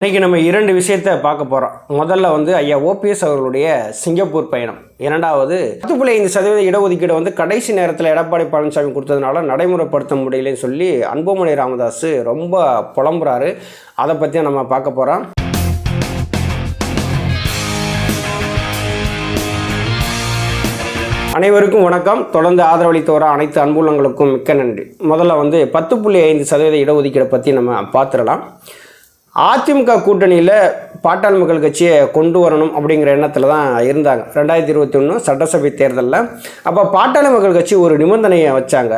இன்றைக்கி நம்ம இரண்டு விஷயத்தை பார்க்க போகிறோம் முதல்ல வந்து ஐயா ஓபிஎஸ் அவர்களுடைய சிங்கப்பூர் பயணம். இரண்டாவது பத்து புள்ளி ஐந்து சதவீத இடஒதுக்கீடு வந்து கடைசி நேரத்தில் எடப்பாடி பழனிசாமி கொடுத்ததுனால நடைமுறைப்படுத்த முடியலன்னு சொல்லி அன்புமணி ராமதாஸ் ரொம்ப புலம்புறாரு. அதை பற்றி நம்ம பார்க்க போகிறோம் அனைவருக்கும் வணக்கம். தொடர்ந்து ஆதரவளித்து வர அனைத்து அன்புள்ளங்களுக்கும் மிக்க நன்றி. முதல்ல வந்து பத்து புள்ளி ஐந்து சதவீத இடஒதுக்கீடை பற்றி நம்ம பார்த்துடலாம். அதிமுக கூட்டணியில் பாட்டாள் மக்கள் கட்சியை கொண்டு வரணும் அப்படிங்கிற எண்ணத்தில் தான் இருந்தாங்க. ரெண்டாயிரத்தி இருபத்தி ஒன்று சட்டசபை தேர்தலில். அப்போ பாட்டாளி மக்கள் கட்சி ஒரு நிபந்தனையை வச்சாங்க.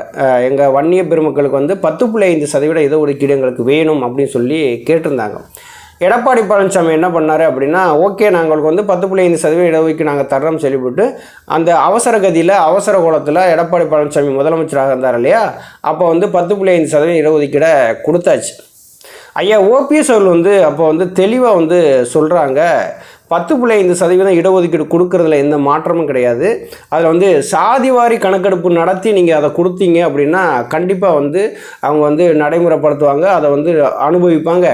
எங்கள் வன்னிய பெருமக்களுக்கு வந்து பத்து புள்ளி ஐந்து சதவீத இடஒதுக்கீடு எங்களுக்கு வேணும் அப்படின்னு சொல்லி கேட்டிருந்தாங்க. எடப்பாடி பழனிசாமி என்ன பண்ணார் அப்படின்னா ஓகே நாங்களுக்கு வந்து பத்து புள்ளி ஐந்து சதவீதம் இடஒதுக்கீடு நாங்கள் தர்றோம் சொல்லிவிட்டு அந்த அவசர கதியில் அவசர கோலத்தில் எடப்பாடி பழனிசாமி முதலமைச்சராக இருந்தார் இல்லையா? அப்போ வந்து பத்து புள்ளி ஐந்து சதவீதம் இடஒதுக்கீடை கொடுத்தாச்சு. ஐயா ஓபிஎஸ் அவர்கள் வந்து அப்போ வந்து தெளிவாக வந்து சொல்கிறாங்க பத்து புள்ளி ஐந்து சதவீதம் இடஒதுக்கீடு கொடுக்கறதுல எந்த மாற்றமும் கிடையாது. அதில் வந்து சாதிவாரி கணக்கெடுப்பு நடத்தி நீங்கள் அதை கொடுத்தீங்க அப்படின்னா கண்டிப்பாக வந்து அவங்க வந்து நடைமுறைப்படுத்துவாங்க அதை வந்து அனுபவிப்பாங்க.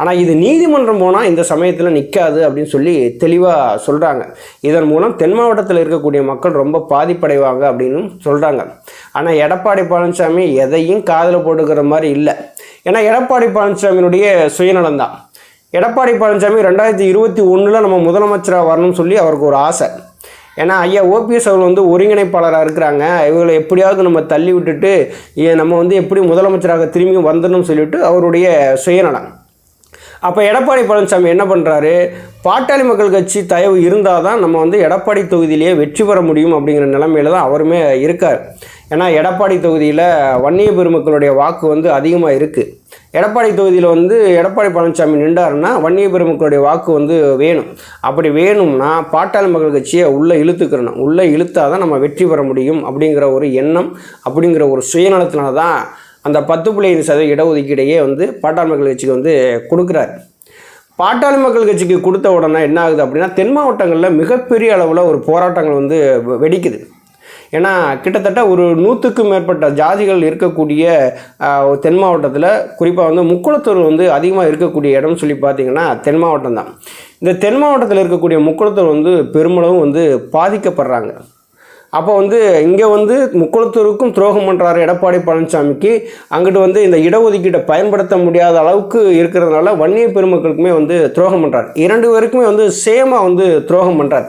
ஆனால் இது நீதிமன்றம் போனால் இந்த சமயத்தில் நிற்காது அப்படின்னு சொல்லி தெளிவாக சொல்கிறாங்க இதன் மூலம் தென் மாவட்டத்தில் இருக்கக்கூடிய மக்கள் ரொம்ப பாதிப்படைவாங்க அப்படின்னு சொல்கிறாங்க ஆனால் எடப்பாடி பழனிசாமி எதையும் காதில் போட்டுக்கிற மாதிரி இல்லை. ஏன்னா எடப்பாடி பழனிசாமியினுடைய சுயநலம் தான் எடப்பாடி பழனிசாமி ரெண்டாயிரத்தி இருபத்தி ஒன்றில் நம்ம முதலமைச்சராக வரணும்னு சொல்லி அவருக்கு ஒரு ஆசை. ஏன்னா ஐயா ஓபிஎஸ் அவர்கள் வந்து ஒருங்கிணைப்பாளராக இருக்கிறாங்க. இவங்களை எப்படியாவது நம்ம தள்ளி விட்டுட்டு ஏ- நம்ம வந்து எப்படி முதலமைச்சராக திரும்பி வந்துடணும்னு சொல்லிட்டு அவருடைய சுயநலம். அப்போ எடப்பாடி பழனிசாமி என்ன பண்ணுறாரு பாட்டாளி மக்கள் கட்சி தயவு இருந்தால் தான் நம்ம வந்து எடப்பாடி தொகுதியிலேயே வெற்றி பெற முடியும் அப்படிங்கிற நிலைமையில தான் அவருமே இருக்கார். ஏன்னா எடப்பாடி தொகுதியில் வன்னிய பெருமக்களுடைய வாக்கு வந்து அதிகமாக இருக்குது எடப்பாடி தொகுதியில் வந்து எடப்பாடி பழனிசாமி நின்றாருன்னா வன்னிய பெருமக்களுடைய வாக்கு வந்து வேணும். அப்படி வேணும்னா பாட்டாளி மக்கள் கட்சியை உள்ளே இழுத்துக்கிறணும் உள்ளே இழுத்தால் தான் நம்ம வெற்றி பெற முடியும் அப்படிங்கிற ஒரு எண்ணம் அப்படிங்கிற ஒரு சுயநலத்தினால தான் அந்த பத்து புள்ளி ஐந்து சதவீத இடஒதுக்கீடையே வந்து பாட்டாளி மக்கள் கட்சிக்கு வந்து கொடுக்குறாரு. பாட்டாளி மக்கள் கட்சிக்கு கொடுத்த உடனே என்ன ஆகுது அப்படின்னா தென் மாவட்டங்களில் மிகப்பெரிய அளவில் ஒரு போராட்டங்கள் வந்து வெடிக்குது. ஏன்னா கிட்டத்தட்ட ஒரு நூற்றுக்கும் மேற்பட்ட ஜாதிகள் இருக்கக்கூடிய தென் மாவட்டத்தில் குறிப்பாக வந்து முக்குளத்தூர் வந்து அதிகமாக இருக்கக்கூடிய இடம் சொல்லி பார்த்தீங்கன்னா தென் மாவட்டம் தான். இந்த தென் மாவட்டத்தில் இருக்கக்கூடிய முக்குளத்தூர் வந்து பெருமளவு வந்து பாதிக்கப்படுறாங்க. அப்போ வந்து இங்கே வந்து முக்குளத்தூருக்கும் துரோகம் பண்ணுறாரு எடப்பாடி பழனிசாமிக்கு. அங்கிட்டு வந்து இந்த இடஒதுக்கீட்டை பயன்படுத்த முடியாத அளவுக்கு இருக்கிறதுனால வன்னிய பெருமக்களுக்குமே வந்து துரோகம் பண்ணுறாரு இரண்டு பேருக்குமே வந்து சேமாக வந்து துரோகம் பண்ணுறார்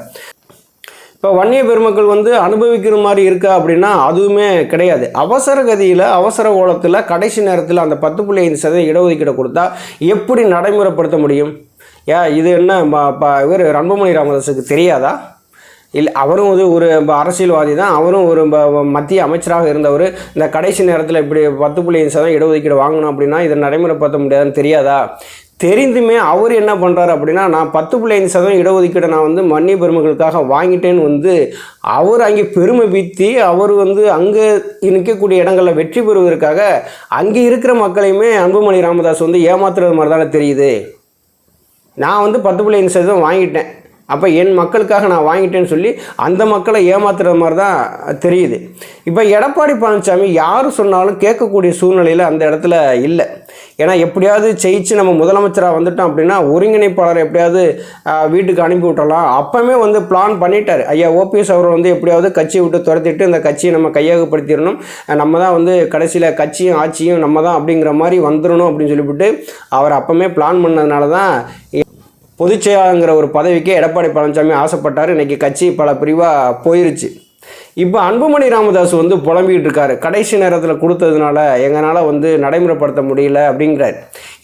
இப்போ வன்னிய பெருமக்கள் வந்து அனுபவிக்கிற மாதிரி இருக்கா அப்படின்னா அதுவுமே கிடையாது. அவசர கதியில் அவசர கோலத்தில் கடைசி நேரத்தில் அந்த பத்து புள்ளி ஐந்து சதவீத இடஒதுக்கீடு கொடுத்தா எப்படி நடைமுறைப்படுத்த முடியும்? ஏ இது என்ன ப- இவர் அன்புமணி ராமதாஸுக்கு தெரியாதா? இல்லை அவரும் வந்து ஒரு அரசியல்வாதி தான். அவரும் ஒரு மத்திய அமைச்சராக இருந்தவர். இந்த கடைசி நேரத்தில் இப்படி பத்து புள்ளி ஐந்து சதவீதம் இடஒதுக்கீடு வாங்கணும் அப்படின்னா இதை நடைமுறைப்படுத்த முடியாதுன்னு தெரியாதா? தெரிந்துமே அவர் என்ன பண்ணுறாரு அப்படின்னா நான் பத்து புள்ளி ஐந்து சதவீதம் இடஒதுக்கீடை நான் வந்து மன்னிய பெருமக்களுக்காக வாங்கிட்டேன்னு வந்து அவர் அங்கே பெருமை பீத்தி அவர் வந்து அங்கே நிற்கக்கூடிய இடங்களில் வெற்றி பெறுவதற்காக அங்கே இருக்கிற மக்களையுமே அன்புமணி ராமதாஸ் வந்து ஏமாத்துறது மாதிரி தானே தெரியுது. நான் வந்து பத்து புள்ளி ஐந்து சதவீதம் வாங்கிட்டேன். அப்போ என் மக்களுக்காக நான் வாங்கிட்டேன்னு சொல்லி அந்த மக்களை ஏமாத்துற மாதிரி தான் தெரியுது. இப்போ எடப்பாடி பழனிசாமி யார் சொன்னாலும் கேட்கக்கூடிய சூழ்நிலையில் அந்த இடத்துல இல்லை. ஏன்னா எப்படியாவது ஜெயிச்சு நம்ம முதலமைச்சராக வந்துட்டோம் அப்படின்னா ஒருங்கிணைப்பாளர் எப்படியாவது வீட்டுக்கு அனுப்பி விட்டலாம் அப்போவே வந்து பிளான் பண்ணிட்டார். ஐயா ஓபிஎஸ் அவர் வந்து எப்படியாவது கட்சியை விட்டு துரத்திட்டு இந்த கட்சியை நம்ம கையகப்படுத்திடணும். நம்ம தான் வந்து கடைசியில் கட்சியும் ஆட்சியும் நம்ம தான் அப்படிங்கிற மாதிரி வந்துடணும் அப்படின்னு சொல்லிவிட்டு அவர் அப்போவே பிளான் பண்ணதுனால தான் பொதுச்செயலாளங்கிற ஒரு பதவிக்கு எடப்பாடி பழனிசாமி ஆசைப்பட்டார். இன்றைக்கி கட்சி பல பிரிவாக போயிருச்சு. இப்போ அன்புமணி ராமதாஸ் வந்து புலம்பிக்கிட்டு இருக்காரு கடைசி நேரத்தில் கொடுத்ததுனால எங்களால் வந்து நடைமுறைப்படுத்த முடியல அப்படிங்கிறார்.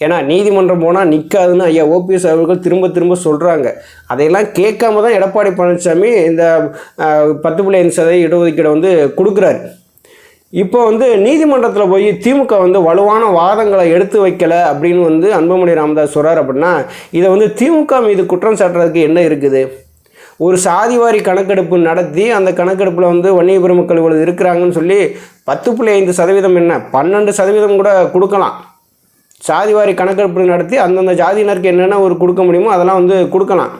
ஏன்னா நீதிமன்றம் போனால் நிற்காதுன்னு ஐயா ஓபிஎஸ் அவர்கள் திரும்ப திரும்ப சொல்கிறாங்க அதையெல்லாம் கேட்காம தான் எடப்பாடி பழனிசாமி இந்த பத்து புள்ளி ஐந்து சதவீத இடஒதுக்கீடை வந்து கொடுக்குறாரு. இப்போ வந்து நீதிமன்றத்தில் போய் திமுக வந்து வலுவான வாதங்களை எடுத்து வைக்கல அப்படின்னு வந்து அன்புமணி ராமதாஸ் சொல்கிறார் அப்படின்னா இதை வந்து திமுக மீது குற்றம் சாட்டுறதுக்கு என்ன இருக்குது? ஒரு சாதிவாரி கணக்கெடுப்பு நடத்தி அந்த கணக்கெடுப்பில் வந்து வன்னிய பெருமக்கள் இவ்வளவு இருக்கிறாங்கன்னு சொல்லி பத்து புள்ளி ஐந்து சதவீதம் என்ன? பன்னெண்டு சதவீதம் கூட கொடுக்கலாம். சாதிவாரி கணக்கெடுப்பு நடத்தி அந்தந்த ஜாதியினருக்கு என்னென்ன ஒரு கொடுக்க முடியுமோ அதெல்லாம் வந்து கொடுக்கலாம்.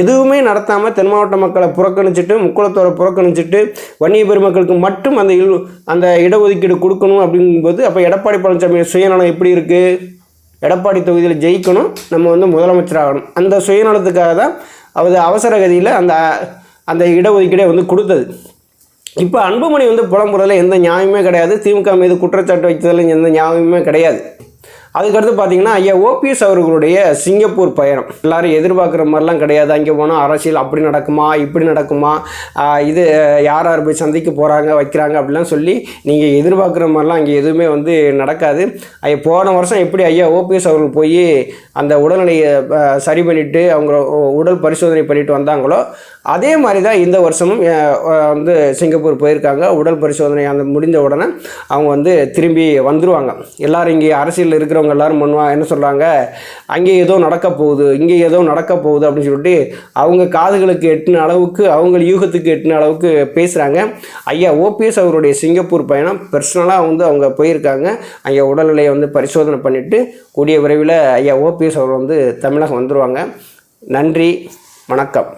எதுவுமே நடத்தாமல் தென் மாவட்ட மக்களை புறக்கணிச்சிட்டு முக்குளத்தோரை புறக்கணிச்சிட்டு வன்னிய பெருமக்களுக்கு மட்டும் அந்த இல் அந்த இடஒதுக்கீடு கொடுக்கணும் அப்படிங்கும்போது அப்போ எடப்பாடி பழனிசாமி சுயநலம் எப்படி இருக்குது எடப்பாடி தொகுதியில் ஜெயிக்கணும். நம்ம வந்து முதலமைச்சர் ஆகணும். அந்த சுயநலத்துக்காக தான் அது அவசர கதியில் அந்த அந்த இடஒதுக்கீடை வந்து கொடுத்தது. இப்போ அன்புமணி வந்து புலம்புறதுல எந்த நியாயமே கிடையாது. திமுக மீது குற்றச்சாட்டு வைத்ததில் எந்த நியாயமே கிடையாது. அதுக்கடுத்து பார்த்தீங்கன்னா ஐயா ஓபிஎஸ் அவர்களுடைய சிங்கப்பூர் பயணம். எல்லாரும் எதிர்பார்க்குற மாதிரிலாம் கிடையாது. அங்கே போனால் அரசியல் அப்படி நடக்குமா இப்படி நடக்குமா இது யார் யார் போய் சந்திக்க போகிறாங்க வைக்கிறாங்க அப்படிலாம் சொல்லி நீங்கள் எதிர்பார்க்குற மாதிரிலாம் அங்கே எதுவுமே வந்து நடக்காது. ஐயா போன வருஷம் எப்படி ஐயா ஓபிஎஸ் அவர்கள் போய் அந்த உடல்நிலையை சரி பண்ணிவிட்டு அவங்க உடல் பரிசோதனை பண்ணிட்டு வந்தாங்களோ அதே மாதிரி தான் இந்த வருஷமும் வந்து சிங்கப்பூர் போயிருக்காங்க. உடல் பரிசோதனை அந்த முடிஞ்ச உடனே அவங்க வந்து திரும்பி வந்துடுவாங்க எல்லோரும் இங்கே அரசியலில் இருக்கிறவங்க அவங்க எல்லாரும் பண்ணுவா என்ன சொல்கிறாங்க அங்கே ஏதோ நடக்க போகுது இங்கே ஏதோ நடக்க போகுது அப்படின்னு சொல்லிட்டு அவங்க காதுகளுக்கு எட்டின அளவுக்கு அவங்க யூகத்துக்கு எட்டின அளவுக்கு பேசுகிறாங்க ஐயா ஓபிஎஸ் அவருடைய சிங்கப்பூர் பயணம் பர்சனலாக வந்து அவங்க போயிருக்காங்க. ஐயா உடல்நிலையை வந்து பரிசோதனை பண்ணிவிட்டு கூடிய விரைவில் ஐயா ஓபிஎஸ் அவர் வந்து தமிழகம் வந்துடுவாங்க நன்றி வணக்கம்.